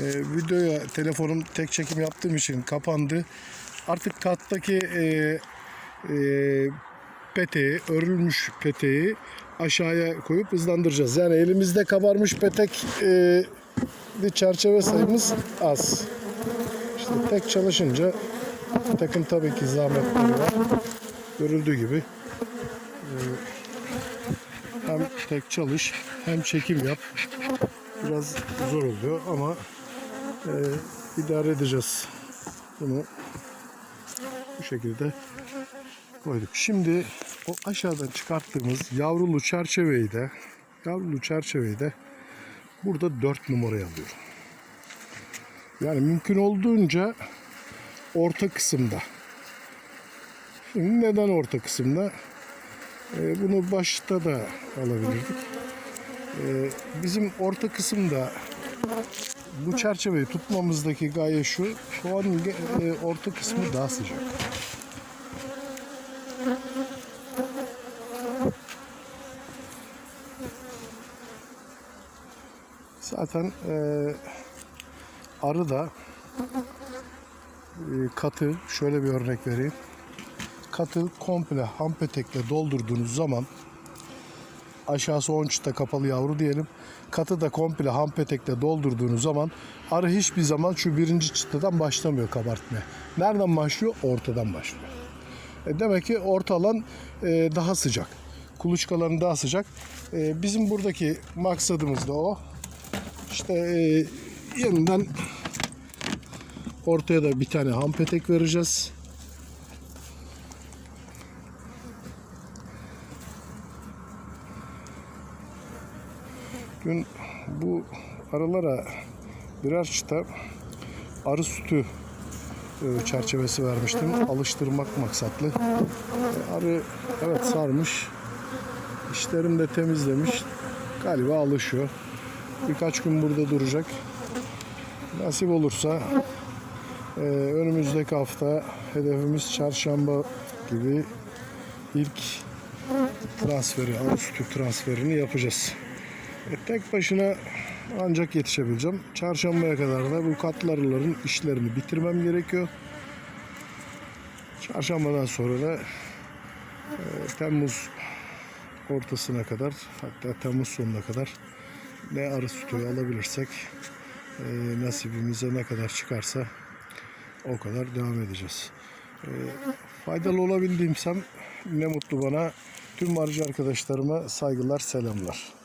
Ee, videoya telefonum tek çekim yaptığım için kapandı. Artık kattaki e, e, peteği, örülmüş peteği aşağıya koyup hızlandıracağız. Yani elimizde kabarmış petek e, çerçeve sayımız az. İşte tek çalışınca takım tabii ki zahmetleri var. Görüldüğü gibi e, hem tek çalış hem çekim yap. Biraz zor oluyor ama e, idare edeceğiz. Bunu bu şekilde koyduk. Şimdi o aşağıdan çıkarttığımız yavrulu çerçeveyi de yavrulu çerçeveyi de burada 4 numaraya alıyorum. Yani mümkün olduğunca orta kısımda. Şimdi neden orta kısımda? Ee, bunu başta da alabilirdik. Ee, bizim orta kısımda bu çerçeveyi tutmamızdaki gaye şu. An e, orta kısmı daha sıcak. Zaten e, arı da e, katı şöyle bir örnek vereyim. Katı komple ham petekle doldurduğunuz zaman aşağısı 10 çıta kapalı yavru diyelim. Katı da komple ham petekle doldurduğunuz zaman arı hiçbir zaman şu birinci çıtadan başlamıyor kabartmaya. Nereden başlıyor? Ortadan başlıyor. E demek ki orta alan e, daha sıcak. Kuluçkaların daha sıcak. E, bizim buradaki maksadımız da o. İşte e, yeniden ortaya da bir tane ham petek vereceğiz. Dün bu arılara birer çıta arı sütü e, çerçevesi vermiştim. Alıştırmak maksatlı. E, Arı evet sarmış. İşlerini de temizlemiş. Galiba alışıyor. Birkaç gün burada duracak. Nasip olursa e, önümüzdeki hafta hedefimiz çarşamba gibi ilk transferi, arı sütü transferini yapacağız. Tek başına ancak yetişebileceğim. Çarşambaya kadar da bu katlarların işlerini bitirmem gerekiyor. Çarşambadan sonra da e, Temmuz ortasına kadar hatta Temmuz sonuna kadar ne arı sütü alabilirsek e, nasibimize ne kadar çıkarsa o kadar devam edeceğiz. E, faydalı olabildiğimsem ne mutlu bana. Tüm arıcı arkadaşlarıma saygılar, selamlar.